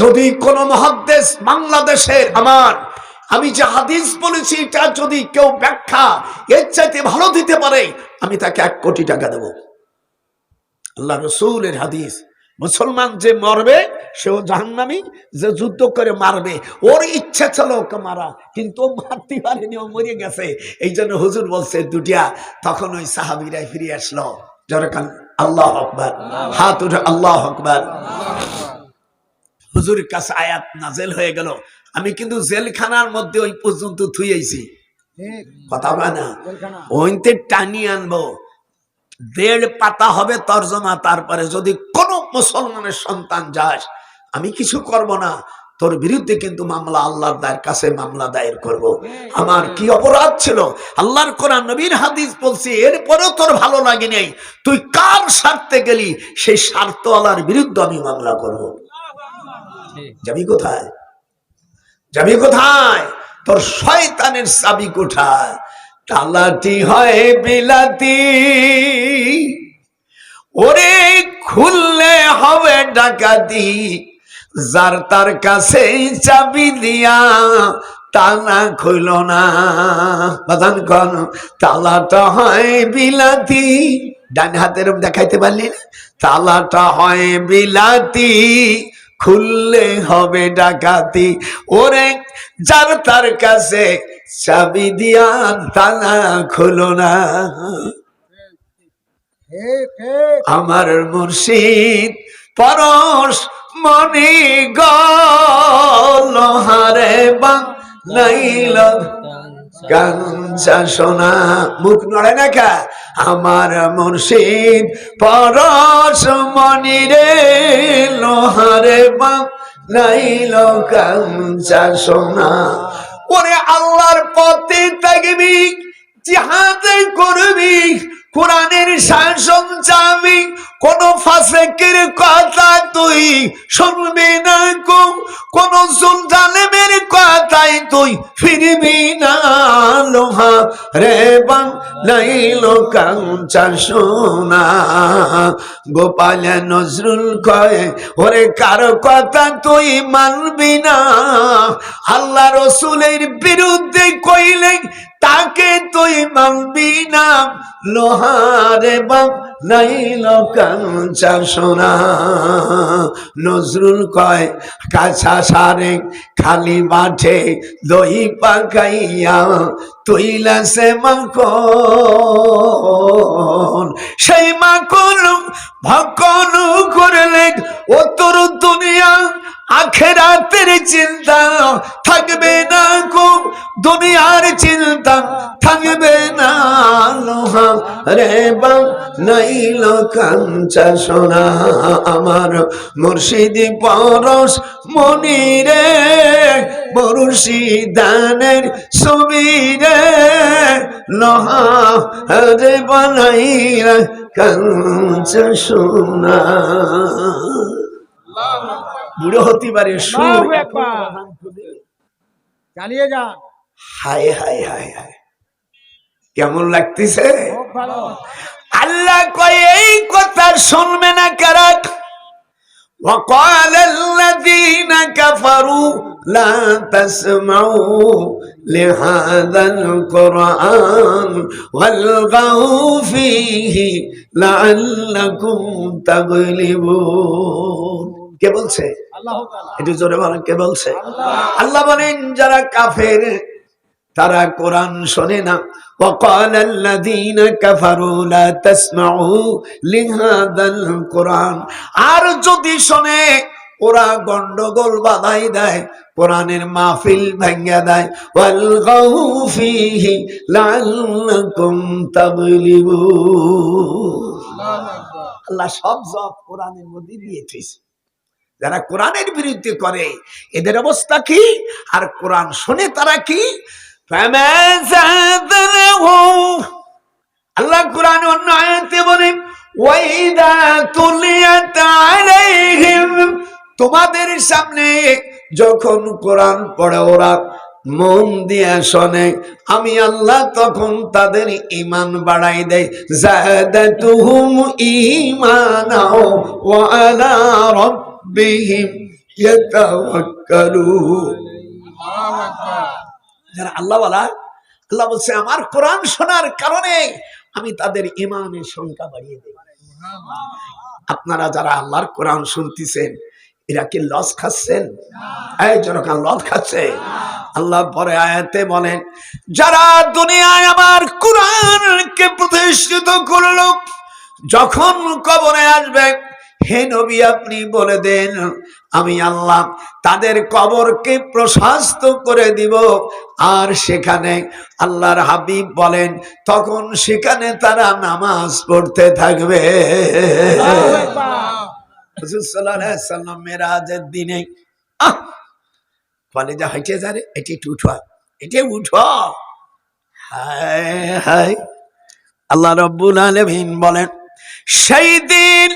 যদি কোন মহাদেশ বাংলাদেশের আমার, আমি যে হাদিস বলেছি, এটা যদি কেউ ব্যাখ্যা এর চাইতে ভালো দিতে পারে, আমি তাকে এক কোটি টাকা দেব। আল্লাহ রসুলের হাদিস, মুসলমান যে মরবে, সেও জাহান্নামি, যে যুদ্ধ করে মারবে, ওর ইচ্ছা ছিল ওকে মারা কিন্তু মারতে পারেনি, ও মরে গেছে। এই জন্য হুজুর বলছে, দুটিয়া, তখন ওই সাহাবিরাই ফিরে আসলো। জরকান আল্লাহ আকবার, হাত উঠে, আল্লাহ আকবার। হুজুরের কাছে আয়াত নাজেল হয়ে গেল। আমি কিন্তু জেলখানার মধ্যে ওই পর্যন্ত থুইয়েছি কথা বলে না? ওইতে টানিয়ে আনব। দেড় পাতা হবে তর্জমা, তারপরে যদি কোন মুসলমানের সন্তান যাস, আমি কিছু করব না। তোর বিরুদ্ধে কিন্তু মামলা, আল্লাহর দায়ের কাছে মামলা দায়ের করব। আমার কি অপরাধ ছিল? আল্লাহর কোরআন, নবীর হাদিস বলছি, এরপরেও তোর ভালো লাগে নেই তুই কার স্বার্থে গেলি? সেই স্বার্থওয়ালার বিরুদ্ধে আমি মামলা করব। যাবি কোথায়? যাবি কোথায়? তোর শয়তানের চাবি কোথায়? তালাটি হয় বিলাতি। ওরে খুললে হবে ডাকাতি, যার তার কাছে চাবি দিয়া তালা খুইল না। বাদান কন, তালাটা হয় বিলাতি। ডান হাতের দেখাইতে পারলি না? তালাটা হয় বিলাতি। খুললে হবে ডাকাতি। ওরে যার তার কাছে চাবি দিয়া তালা খুলো না। আমার মুর্শিদ পরশ মনি গলহারে বাংলাইল গাঞ্জা সোনা, মুখ নড়ে না কা আমার মুর্শিদ পরশ মনি রে, লোহারে বাংলাইল গাঞ্জা সোনা। ওরে আল্লাহর পথে থাকবি জিহাদে করবি কোরআনের শাসন চাবি কোন ফাসেকের কথা তুই শুনবি না কো কোন সুলতানের কথাই তুই ফিরবি না। লোহা রে বাং নাইল কাঞ্চা সোনা গোপাল নজরুল কয়ে, ওরে কার কথা তুই মানবি না? আল্লাহ রসুলের বিরুদ্ধে কইলে তাকে তুই মানবি না। লোহারে বাপ নাইল কাঞ্চা সোনা। নজরুল কয়, কাছা সারে খালি মাঠে দই পাকাইয়া তুইলা সে মাখন। সেই মাখন ভকন করলে ও তোর দুনিয়া আখেরাতের চিন্তা থাকবে না কো দুনিয়ার চিন্তা থাকবে না। লোহা রে বা নাইল কাঞ্চা সোনা, আমার মুর্শিদি পরশ মনি রে মুর্শিদানের ছবি রে লোহা রে বানাইলা কাঞ্চা সোনা। বুড়ো হতে পারে সুর আল্লাহু আকবার। চালিয়ে যান হায় হায় হায় হায় কেমন লাগতেছে খুব ভালো আল্লাহ কয় এই কথা শুনবে না কারা وقال الذين كفروا لا تسمعوا لهذا القرآن والغوا فيه لعلكم تغلبون কে বলছে আল্লাহ তাআলা একটু জোরে বলেন কে বলছে আল্লাহ বলেন যারা কাফের তারা কোরআন শোনে না وقال الذين كفروا لا تسمعوا لهذا القرآن আর যদি শোনে ওরা গন্ডগোল বাধাই দেয় কোরআনের মাহফিল ভেঙ্গে দেয় ওয়ালগাউ ফীহি লাআল্লাকুম তাগলিবুন আল্লাহ সব জব কোরআনের মধ্যে দিয়েছিস যারা কোরআনের বিরুদ্ধে করে, এদের অবস্থা কি? আর কোরআন শুনে তারা কি? আল্লাহ কোরআন অন্য আয়াতে বলেন তোমাদের সামনে যখন কোরআন পড়ে, ওরা মন দিয়ে শোনে। আমি আল্লাহ তখন তাদের ইমান বাড়াই দেয় ওয়া আলা রাব্বিহিম يتوكلون الله أكبر যারা আল্লাহ বলা আল্লাহ বলছে আমার কোরআন শোনার কারণে আমি তাদের ইমানের সংখ্যা বাড়িয়ে দেই আপনারা যারা আল্লাহর কোরআন শুনতেছেন এরা কি লস খাচ্ছেন এই জনকান লস খাচ্ছে আল্লাহ পরে আয়াতে বলেন যারা দুনিয়ায় আমার কোরআনকে প্রতিষ্ঠিত করলো যখন কবরে আসবে হে নবী আপনি বলে দেন আমি আল্লাহ তাদের কবরকে প্রশাস্ত করে দিব। আর সেখানে আল্লাহর হাবিব বলেন তখন সেখানে তারা নামাজ পড়তে থাকবে। মেরাজের দিনে আহ! কলেজে হাইটে যারে এটি একটু উঠো এটি উঠো। হায় হায়। আল্লাহ রব্বুল আলমিন বলেন সেই দিন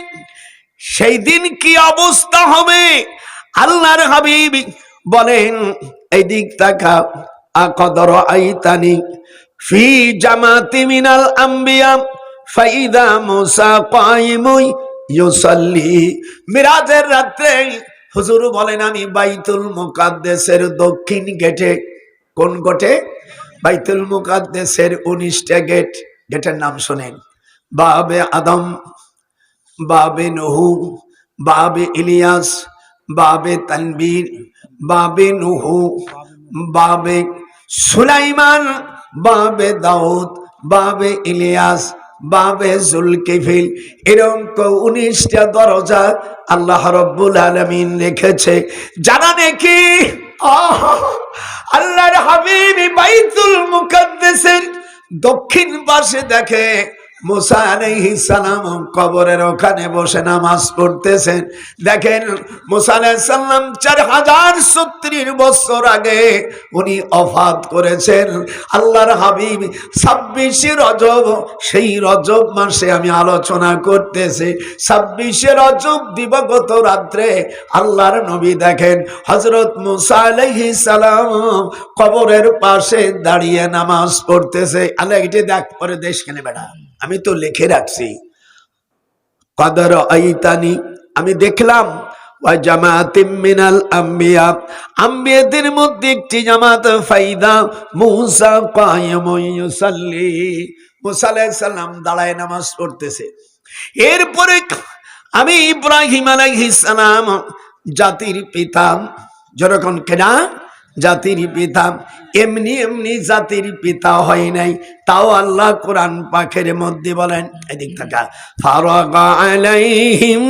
সেই দিন কি অবস্থা হবে? আল্লাহর হাবিব বলেন এই দিক তাকা, আকদর আইতানি ফি জামাতি মিনাল আম্বিয়া, ফাইদা মুসা কাইমুই ইউসাল্লি। মিরাজের রাত্রে হুজুর বলেন, আমি বাইতুল মুকাদ্দেসের দক্ষিণ গেটে। কোন গেটে? বাইতুল মুকাদ্দেসের উনিশটা গেট। গেটের নাম শোনেন। বাবে আদম বাবে নহু, বাবে ইলিয়াস, বাবে তানবীর, বাবে নুহু, বাবে সুলাইমান, বাবে দাউদ, বাবে ইলিয়াস, বাবে জুলকিফিল। এরকম উনিশটা দরজা আল্লাহ রব্বুল আলমিন লিখেছে জানা নাকি! আল্লাহর হাবিব বাইতুল মুকাদ্দেসের দক্ষিণ পাশে দেখে। কবরের ওখানে বসে নামাজ পড়তেছেন। দেখেন মুসা চার হাজার সত্তর বছর আগে উনি অফাত করেছেন। আল্লাহর হাবিব ছাব্বিশে রজব, সেই রজব মাসে আমি আলোচনা করতেছি। ছাব্বিশে রজব দিবাগত রাত্রে আল্লাহর নবী দেখেন হজরত মুসা কবরের পাশে দাঁড়িয়ে নামাজ পড়তেছে। আল্লাহ এটি দেখ, পরে দেশ কেনে বেড়া। আমি তো লিখে রাখছি। কদর আইতানি, আমি দেখলাম একটি মুসা দাঁড়ায় নামাজ পড়তেছে। এরপরে আমি ইব্রাহিম আলাইহিস সালাম জাতির পিতা যেরকম কেনা জাতির পিতা, এমনি এমনি জাতির পিতা হয় নাই। তাও আল্লাহ কোরআন পাখের মধ্যে বলেন, এদিক থাকা, ফারাগা আলাইহিম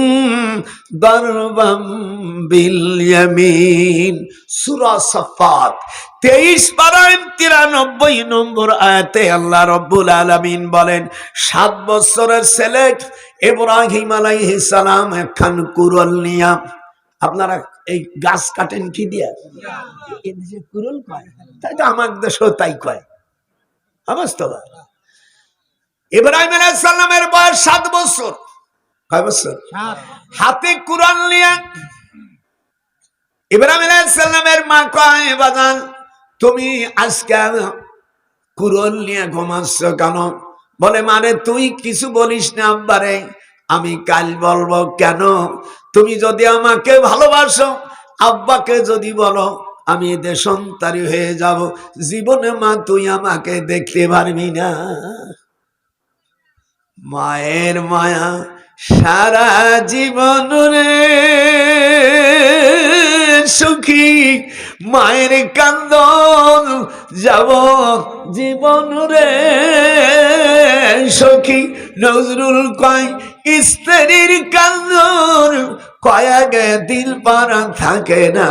দরবাম বিল ইয়ামিন। সূরা সাফাত 23 পারায় 93 নম্বর আয়াতে আল্লাহ রব্বুল আলামিন বলেন, সাত বছরের ছেলে ইব্রাহিম আলাইহিস সালাম একখান কুরল নিয়া, আপনারা এই গাছ কাটেন কি দিয়া? এদেশে কুরল কয়। তাই তো আমার দেশেও তাই কয়। অবস্থা ইব্রাহিম আলাইহিস সালামের বয়স সাত বছর। কয় বছর? হাতে কুরআন নিয়ে ইব্রাহিম আলাইহিস সালামের মা কয় বাজান তুমি আজকে কুরআন নিয়ে ঘুমাচ্ছ কেন? বলে মানে তুই কিছু বলিস না আব্বারে আমি কাল বলব কেন? তুমি যদি আমাকে ভালোবাসো, আব্বাকে যদি বলো, আমি দেশন্তারি হয়ে যাব। জীবনে মা, তুই আমাকে দেখতে পারবি না। মায়ের মায়া সারা জীবন রে, সুখী মায়ের কান্দন যাব জীবন রে, সখী নজরুল কয় স্ত্রীর কান্দন কয়েক দিল পারা থাকে না।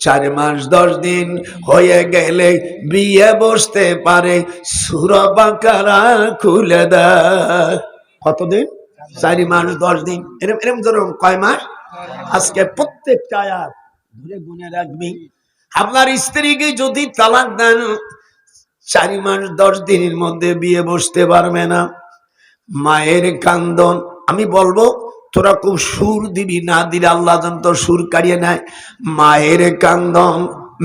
চার মাস, দশ দিন হয়ে গেলে বিয়ে বসতে পারে সুরবাকারা খুলে দেয়। কতদিন? চারি মাস, দশ দিন, এরম এরম ধরুন, কয় মাস? আজকে প্রত্যেকটা আয়াত ধরে গুনে রাখবি। আপনার স্ত্রীকে যদি তালাক দেন, চারি মাস, দশ দিনের মধ্যে বিয়ে বসতে পারবে না। মায়ের কান্দন আমি বলব, তোরা খুব সুর দিবি, না দিলে আল্লাহ যেন তোর সুর কাড়িয়ে নেয়। মায়ের কান্দন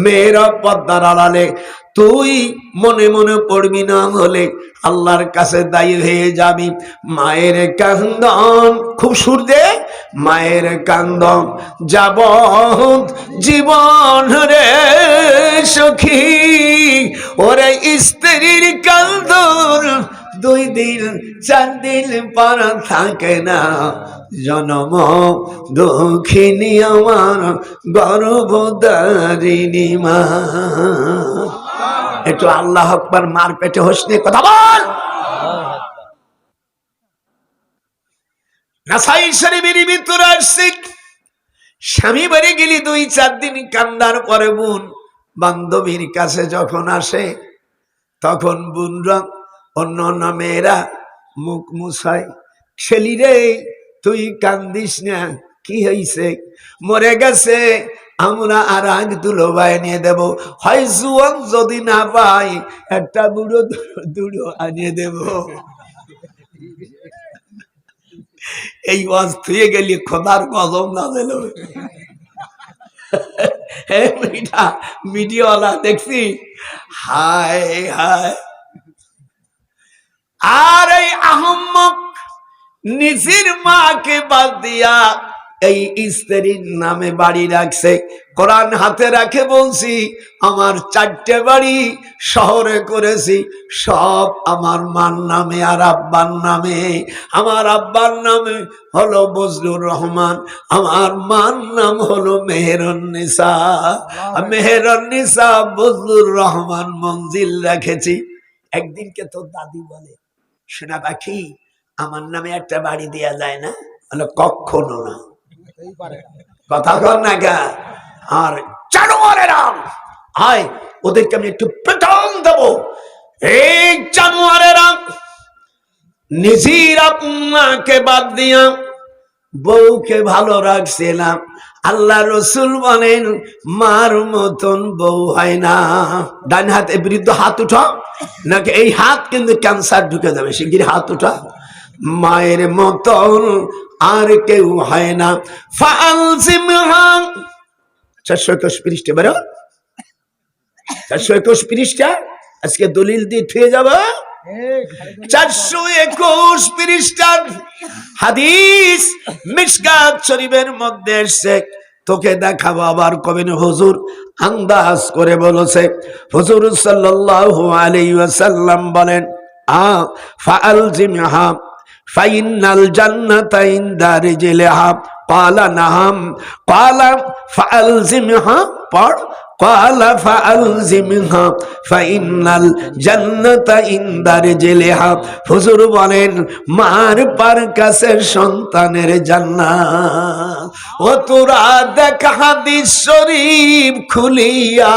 মেয়েরা পদ্মার আড়ালে, তুই মনে মনে পড়বি না হলে আল্লাহর কাছে দায়ী হয়ে যাবি। মায়ের কান্দন, খুব সুর দে, মায়ের কান্দ যাব জীবন রে সখী, ওরে স্ত্রীর কান্দ দুই দিন, চার দিন পর থাকে না। জনম দুঃখিনী আমার গর্ভদারিণী মা। একটু আল্লাহ আকবার মার পেটে হোসনে কথা বল। নাসাই শরীফের ভিতরে স্বামী বাড়ি গেলি দুই, চার দিন কান্দার পরে বোন বান্ধবীর কাছে যখন আসে, তখন বোনরা অন্য অন্য মেয়েরা মুখ মুছায় ছেলি রে, তুই কান্দিস না, কি হয়েছে মরে গেছে, আমরা আর আগ তুলো নিয়ে দেব। হয় জুয়ান যদি না পাই, একটা বুড়ো দুড়ো আনিয়ে দেব। এই ওয়াজ থুয়ে গেলি, খোদার কদম না দিল। মিডিয়াওয়ালা দেখছি। হায় হায়। আর এই আহম্মক নিজের মাকে বাদ দিয়া এই স্ত্রীর নামে বাড়ি রাখছে। কোরআন হাতে রাখে বলছি আমার চারটে বাড়ি শহরে করেছি সব আমার মার নামে আর আব্বার নামে। আমার আব্বার নামে হলো বজলুর রহমান আমার মার নাম হলো মেহেরন্নিসা। মেহেরন্নিসা বজলুর রহমান মঞ্জিল রেখেছি। একদিনকে তোর দাদি বলে শোনা পাখি আমার নামে একটা বাড়ি দেয়া যায় না? বলে, কখনো না। কথা কর না গা আর জানোয়ারেরা, আয়, ওদেরকে আমি একটু পেটন দেবো। এই জানোয়ারেরা নিজের আপনাকে বাদ দিয়া বউকে ভালো রাখছিলাম আল্লাহ রসুল বলেন, মার মতন বউ হয় না। ডান হাতে বিরুদ্ধ হাত উঠা। নাকি এই হাত কিন্তু ক্যান্সার ঢুকে যাবে শিগগির হাত উঠা। মায়ের মতন আর কেউ হয় না। চারশো একুশ পৃষ্ঠে বেরো। চারশো একুশ পৃষ্ঠা আজকে দলিল দিয়ে থুয়ে যাব। চারশো একুশ পৃষ্ঠার হাদিস মিসকাত শরীফের মধ্যে এসছে তোকে দেখাবো আবার কবেন হুজুর আন্দাজ করে বলেছে হুজুর সাল্লাল্লাহু আলাইহি ওয়াসাল্লাম বলেন আ ফাআল জিমহা ফাইনাল জান্নাতা ইনদা রিজলিহা قال نعم قال فألزمها পড় قال فألزمها فإن الجنة عند رجلها হুজুর বলেন মার পার কাছে সন্তানের জান্নাত ও তোরা দেখ হাদিস শরীফ খুলিয়া।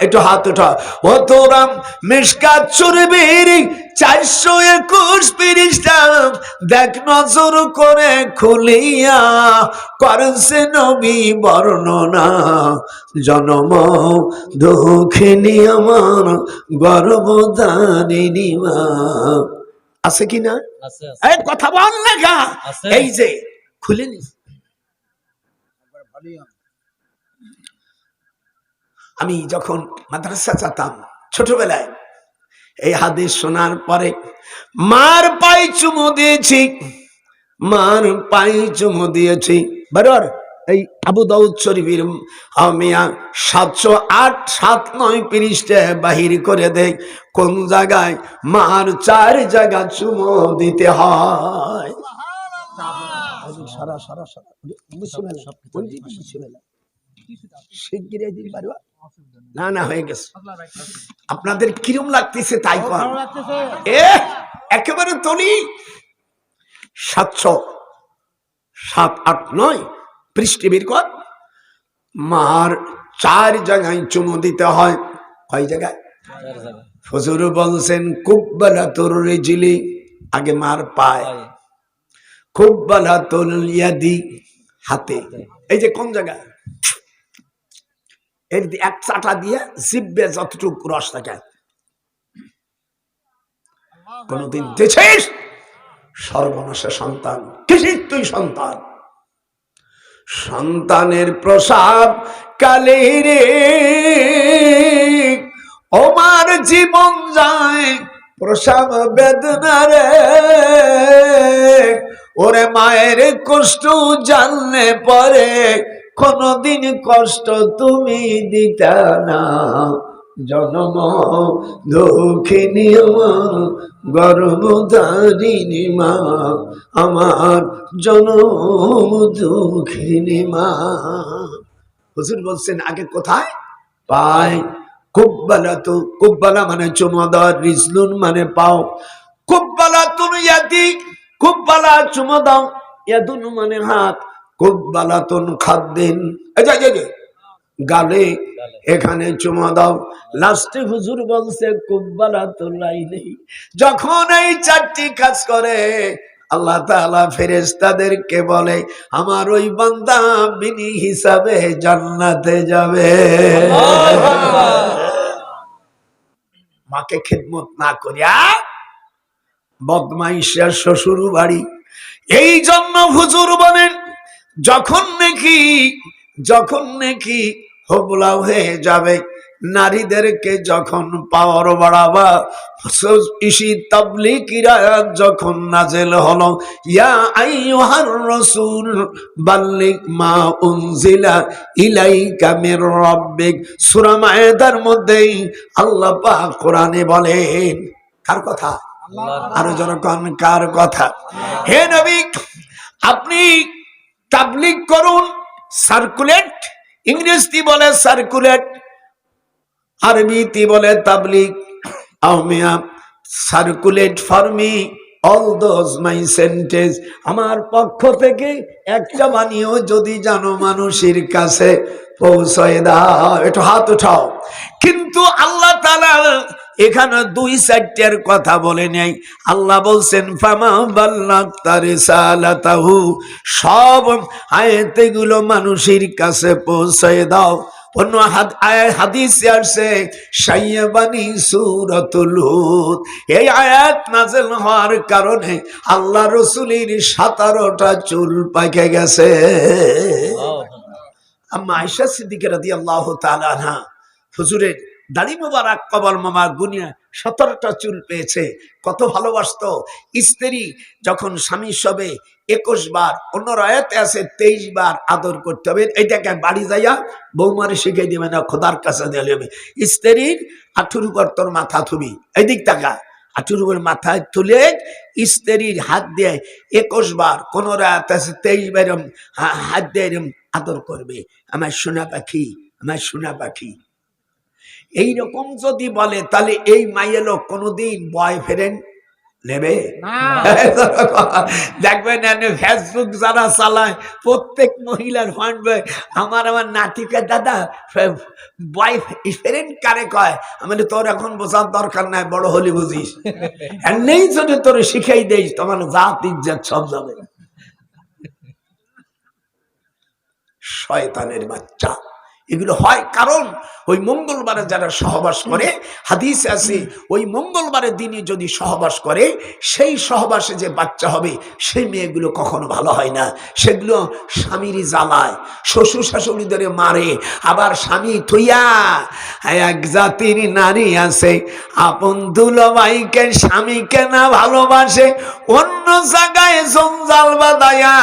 একটু হাত উঠা ও তোরা মিশকাত শরীফের চারশো একুশ পৃষ্ঠা দেখ নজর করে খুলিয়া। করছে নবী বর্ণনা। জনম দুঃখিনী আমার গর্বদারিণী মা। আছে কি না? আছে আছে। এই কথা বল আছে। এই যে খুলে নিস আমি যখন মাদ্রাসা যেতাম, ছোটবেলায় এই হাদিস শোনার পরে মার পাই চুমু দিয়েছি, মার পাই চুমু দিয়েছি। বরর, এই আবু দাউদ শরীফের আমিয়া সাতশো আট, সাত নয় পৃষ্ঠে বাহির করে দেয় কোন জায়গায় মার চার জায়গা চুমো দিতে হয়। সারা সারা সারা শিগগিরই দিন পারবা না না হয়ে গেছে। আপনাদের কিরম লাগতেছে তাই কর। এ একেবারে তলি সাতশো সাত আট নয় পৃষ্ঠে বের কর। মার চার জায়গায় চুমু দিতে হয়। কয় জায়গায়? ফজুর বলছেন কুব্বালা তোর রেজিলি আগে মার পায়। ইয়াদি হাতে। এই যে কোন এর এক চাটা দিয়ে জিব্বে যতটুকু রস থাকে। কোনদিন সর্বনাশা সন্তান। কিসির তুই সন্তান? সন্তানের প্রসাব কালে রে। ওমার জীবন যায় প্রসাব বেদনা রে। ওরে মায়ের কষ্ট জানলে পরে কোনদিন কষ্ট তুমি দিতা না। জনম দুঃখিনী আমার গর্ভধারিণী মা, আমার জনম দুঃখিনী মা। হুজুর বলছেন, আগে কোথায়? পায় কুব্বালা তো কুব্বালা মানে চুমদার রিজলুন মানে পাও। কুব্বালা ইয়াদি কুব্বালা চুমদাও ইয়াদুন মানে হাত কুব্বালা তুন খাদ্দিন। গালে এখানে চুমা দাও। লাস্টে হুজুর বলছে কুব্বালা তোলাই নেই। যখন এই চারটি কাজ করে আল্লাহ তাআলা ফেরেশতাদেরকে বলে আমার ওই বান্দা বিনি হিসাবে জান্নাতে যাবে। মাকে খেদমত না করিয়া বদমাইশার শ্বশুর বাড়ি এই জন্য হুজুর বলেন, যখন নাকি যখন নাকি হবলা হয়ে যাবে, নারীদেরকে যখন পাওয়ার বাড়াবা ইসি তাবলিকিরা যখন নাজেল হলো, ইয়া আইয়ুহার রাসূল, বাল্লিগ মা উনজিলা ইলাইকা মির রাব্বিক। সূরা মায়েদার মধ্যেই আল্লাহ পাক কোরআনে বলেন, কার কথা? আরও জনগণ কার কথা। হে নবী, আপনি তাবলিগ করুন সার্কুলেট ইংরেজি বলে সার্কুলেট আরবিতে বলে তাবলিগ। আহমিয়া circulate for me all those my sentence আমার পক্ষ থেকে একটা বাণীও যদি জানো মানুষের কাছে পৌঁছয় দাও। একটু হাত উঠাও। কিন্তু আল্লাহ তালা এখানে দুই চারটার কথা বলে নেই। আল্লাহ বলছেন ফামা সালাতাহু সব আয়াতেগুলো মানুষের কাছে পৌঁছে দাও। অন্য হাদিসে আসছে সাইয়াবানি সুরতুল হুদ এই আয়াত নাজেল হওয়ার কারণে আল্লাহ রসুলের সাতারোটা চুল পাকে গেছে। আম্মা আয়সা সিদ্দিকের রাদি আল্লাহ তালানা হুজুরের দাড়ি মোবারক কবল মামা, গুনিয়া, সতেরোটা চুল পেয়েছে। কত ভালোবাসতো। স্ত্রী যখন স্বামী সবে একুশ বার অন্য রায়াতে আছে তেইশ বার আদর করতে হবে। এইটাকে বাড়ি যাইয়া বৌমারে শিখে দিবে না, খোদার কাছে দিলে হবে স্ত্রীর আঠুর উপর তোর মাথা থুবি। এদিক টাকা আঠুর উপর মাথায় তুলে স্ত্রীর হাত দিয়ে একুশ বার কোনো রাত আছে তেইশ বার হাত দিয়ে আদর করবে। আমার সোনা পাখি আমার সোনা পাখি। এই রকম যদি বলে তাহলে এই মাইয়েলো কোনোদিন বয়ফ্রেন্ড নেবে? দেখবেন ফেসবুক যারা চালায় প্রত্যেক মহিলার ফান্ড আমার আমার নাতিকে দাদা বয় ফ্রেন্ড কারে কয়? আমি তোর এখন বোঝার দরকার নাই বড় হলি বুঝিস। নেই যদি তোর শিখাই দেই তোমার জাত ইজ্জত সব যাবে। শয়তানের বাচ্চা। এগুলো হয়। কারণ ওই মঙ্গলবারে যারা সহবাস করে, হাদিস আছে, ওই মঙ্গলবারের দিনে যদি সহবাস করে, সেই সহবাসে যে বাচ্চা হবে, সেই মেয়েগুলো কখনো ভালো হয় না। সেগুলো স্বামীরই জ্বালায়। শ্বশুর শাশুড়িদের মারে। আবার স্বামী থইয়া এক জাতির নারী আছে। আপন দুলবাইকে স্বামীকে না ভালোবাসে, অন্য জায়গায় জঞ্জাল বাদায়া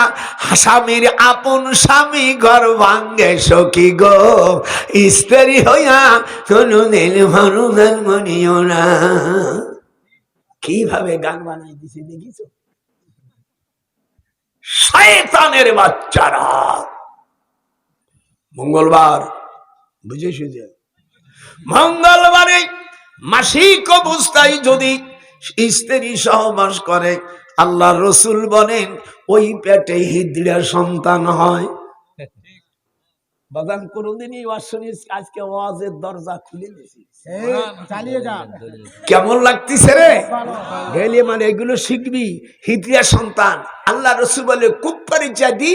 স্বামীর আপন স্বামী ঘর ভাঙ্গে সখী গো। স্ত্রী হইয়া কোনো দিন ভানুদান মনিও না। কীভাবে গান বানাই দিছে দেখিস শয়তানের বাচ্চারা। মঙ্গলবার বুঝে সুঝে মঙ্গলবারে মাসিক অবস্থায় যদি স্ত্রী সহবাস করে, আল্লাহ রসুল বলেন, ওই পেটে হিদ্রা সন্তান হয়। বাদাম কোনদিনই ওয়াজ শুনিস আজকে ওয়াজের দরজা খুলে দিছি চালিয়ে যান কেমন লাগতেছে রে? গেলে মানে এগুলো শিখবি হিদ্রিয়া সন্তান। আল্লাহ রসুল বলে কুপ্পারি জাদি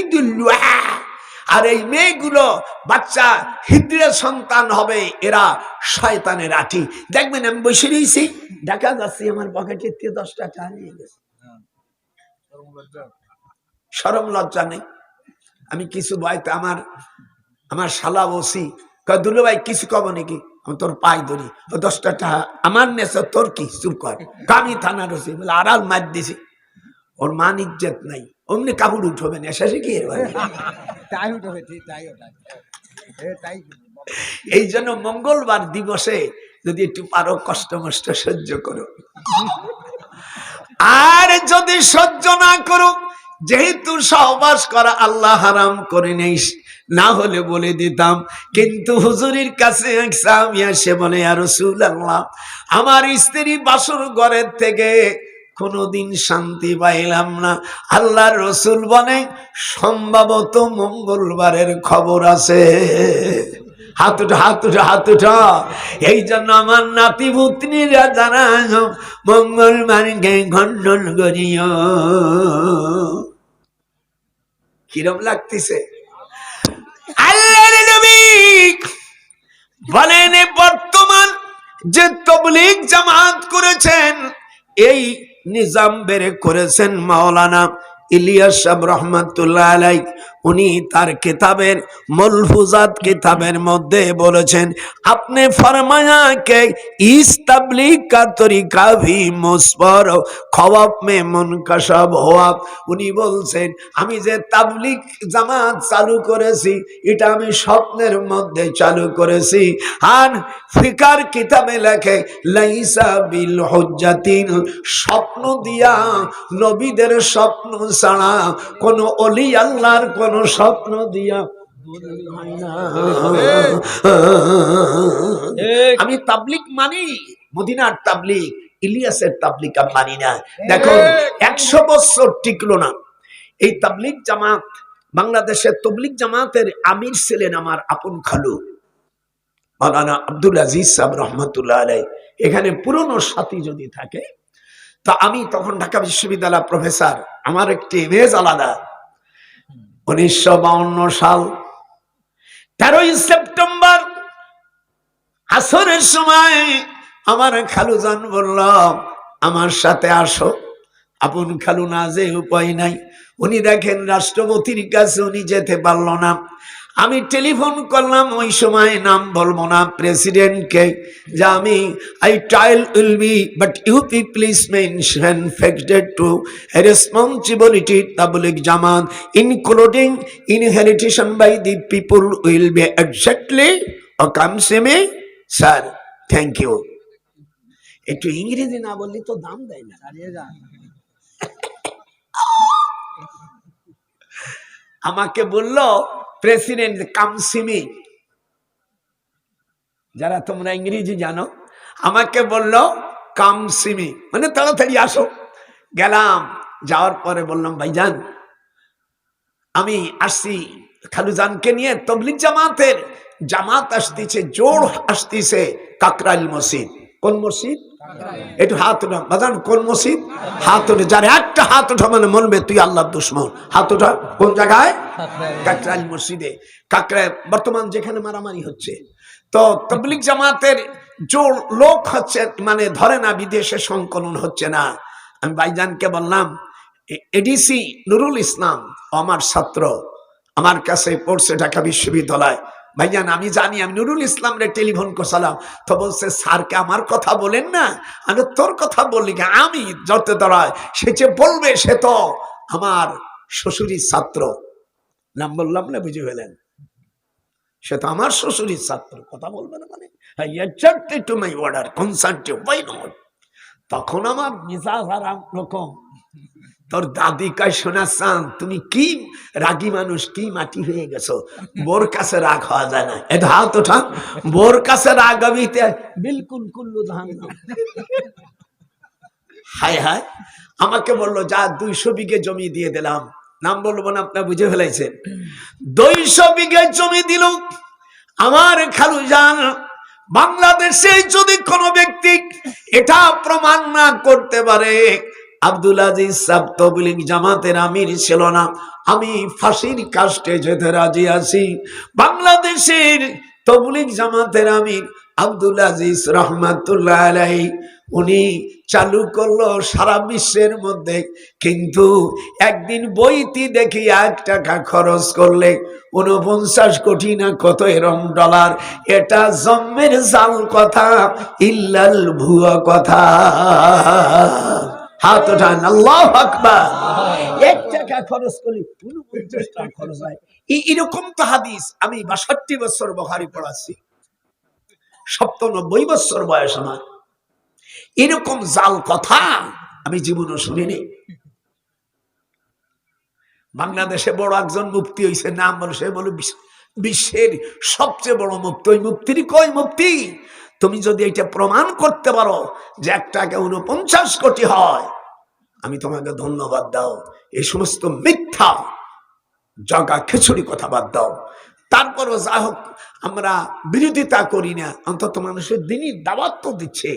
আর এই মেয়েগুলো বাচ্চা হিদ্রিয়া সন্তান হবে এরা শয়তানের আঠি দেখবেন আমি বসে রয়েছি দেখা যাচ্ছে আমার পকেটের থেকে দশ টাকা নিয়ে গেছে। সরম লজ্জা নেই। আমি কিছু বয়তে আমার আমার শালা বসি দুলো ভাই কিছু কব নাকি? আমি তোর পাই ধরি দশটা টাকা আমার নেছে তোর কি চুপ কর? কামি থানার ওসি বলে আড়াল মার দিছি। ওর মান ইজ্জত নাই। অমনি কাপড় উঠবে না শেষে কি এই জন্য মঙ্গলবার দিবসে যদি একটু পারো কষ্ট মষ্ট সহ্য করো। আর যদি সহ্য না করো যেহেতু সহবাস করা আল্লাহ হারাম করে নেই না হলে বলে দিতাম, কিন্তু হুজুরির কাছে এক এসে বলে আর রসুল আল্লাহ আমার স্ত্রী বাসর ঘরের থেকে কোনোদিন শান্তি পাইলাম না। আল্লাহ রসুল বলে, সম্ভবত মঙ্গলবারের খবর আছে। হাত উঠা হাত উঠা হাত উঠা। এই জন্য আমার নাতি পুত্রীরা জানা মঙ্গলবারকে খণ্ডন করিও। কিরম লাগতেছে? আল্লাহর বলেন বর্তমান যে তবলিগ জামাত করেছেন এই নিজাম বেড়ে করেছেন মাওলানা ইলিয়াস সাহেব রহমতুল্লাহ আলাই উনি তার কিতাবের মলফুজাত কিতাবের মধ্যে বলেছেন, আপনি কে তরিকা ভি মুসফর খওয়াব মে মুনকাশাব হওয়া উনি বলছেন, আমি যে তাবলিগ জামাত চালু করেছি, এটা আমি স্বপ্নের মধ্যে চালু করেছি। আর ফিকার কিতাবে লেখে, লাইসা বিল হজ্জাতিন, স্বপ্ন দিয়া নবীদের স্বপ্ন ছাড়া কোন অলি আল্লাহর কোন স্বপ্ন দিয়া আমি তাবলিক মানি মদিনার তাবলিক ইলিয়াসের তাবলিক আমি মানি না। দেখো একশো বছর টিকলো না। এই তাবলিক জামাত বাংলাদেশের তবলিক জামাতের আমির ছিলেন আমার আপন খালু মালানা আব্দুল আজিজ সাহেব রহমতুল্লাহ আলাই এখানে পুরনো সাথী যদি থাকে তা আমি তখন ঢাকা বিশ্ববিদ্যালয় প্রফেসর। আমার একটি ইমেজ আলাদা। উনিশশো সাল, তেরোই সেপ্টেম্বর, আসরের সময় আমার খালুজান বলল, আমার সাথে আসো। আপন খালু না যে উপায় নাই। উনি দেখেন রাষ্ট্রপতির কাছে উনি যেতে পারল না। আমি টেলিফোন করলাম, ওই সময় নাম বলব না প্রেসিডেন্টকে যে আমি I trial will be but U P please mention affected to responsibility public Zaman including inheritance by the people will be exactly oh কামসেমে sir thank you একটু ইংরেজি না বললে তো দাম দেয় না চালিয়ে যা আমাকে বলল প্রেসিডেন্ট কামসিমি যারা তোমরা ইংরেজি জানো, আমাকে বলল কামসিমি মানে তাড়াতাড়ি আসো। গেলাম, যাওয়ার পরে বললাম, ভাইজান, আমি আসছি খালুজানকে নিয়ে তবলিক জামাতের, জামাত আসতেছে, জোর আসতেছে কাকরাইল মসজিদ। কোন মসজিদ? একটু হাত উঠা বাজান কোন মসজিদ? হাত উঠে একটা হাত ওঠা মানে মনবে তুই দুশ্মন। হাত ওঠা কোন জায়গায়? কাকরাইল মসজিদে। বর্তমান যেখানে মারামারি হচ্ছে। তো তবলিক জামাতের জোর লোক হচ্ছে মানে ধরে না, বিদেশে সংকলন হচ্ছে না। আমি ভাইজানকে বললাম এডিসি নুরুল ইসলাম আমার ছাত্র। আমার কাছে পড়ছে ঢাকা বিশ্ববিদ্যালয়। ভাইজান আমি জানি, আমি নুরুল ইসলাম রে টেলিফোন করছিলাম তো বলছে, স্যারকে আমার কথা বলেন না? আমি তোর কথা বললি? আমি যত দাঁড়ায় সে যে বলবে, সে তো আমার শ্বশুরির ছাত্র। নাম বললাম না, বুঝে ফেলেন সে তো আমার শ্বশুরির ছাত্র, কথা বলবে না মানে। টু মাই অর্ডার কনসার্ট তখন আমার মিজাজ আর রকম তোর দাদি কায় শোনাচ্ছান তুমি কি রাগী মানুষ, কি মাটি হয়ে গেছো? বোর কাছে রাগ হওয়া যায় না। এটা হাত ওঠা বোর কাছে রাগ আবিতে বিলকুল কুল্লু ধান হায় হায়, আমাকে বলল, যা দুইশো বিঘে জমি দিয়ে দিলাম। নাম বলব না, আপনার বুঝে ফেলাইছেন। দুইশো বিঘে জমি দিল আমার খালু যান বাংলাদেশে যদি কোনো ব্যক্তি এটা প্রমাণ না করতে পারে আব্দুল আজিজ সাহ তবলিগ জামাতের আমির ছিল না। আমি ফাঁসির কাস্টে যেতে রাজি আছি। বাংলাদেশের তবলিগ জামাতের আমির আব্দুল আজিজ রহমাতুল্লাহ আলাই উনি চালু করল সারা বিশ্বের মধ্যে। কিন্তু একদিন বইটি দেখি এক টাকা খরচ করলে উনপঞ্চাশ কোটি না কত এরম ডলার, এটা জম্মের জাল কথা, ইল্লাল ভুয়া কথা। হাত ওঠান আল্লাহ আকবার। এক টাকা খরচ করলে উনপঞ্চাশ টাকা খরচ হয়। এরকম তো হাদিস আমি বাষট্টি বছর বহারি পড়াচ্ছি। সপ্তানব্বই বছর বয়স আমার। এরকম জাল কথা আমি জীবনে শুনিনি। বাংলাদেশে বড় একজন মুক্তি হয়েছে নাম বলে সে বলে বিশ্বের সবচেয়ে বড় মুক্তি ওই মুক্তির কই মুক্তি তুমি যদি এটা প্রমাণ করতে পারো যে একটাকে উনপঞ্চাশ কোটি হয়, আমি তোমাকে ধন্যবাদ দাও। এই সমস্ত মিথ্যা, জগা খিচুড়ি কথা বাদ দাও। তারপরও যা হোক, আমরা বিরোধিতা করি না। অন্তত মানুষের দিনই দাওয়াত দিচ্ছে।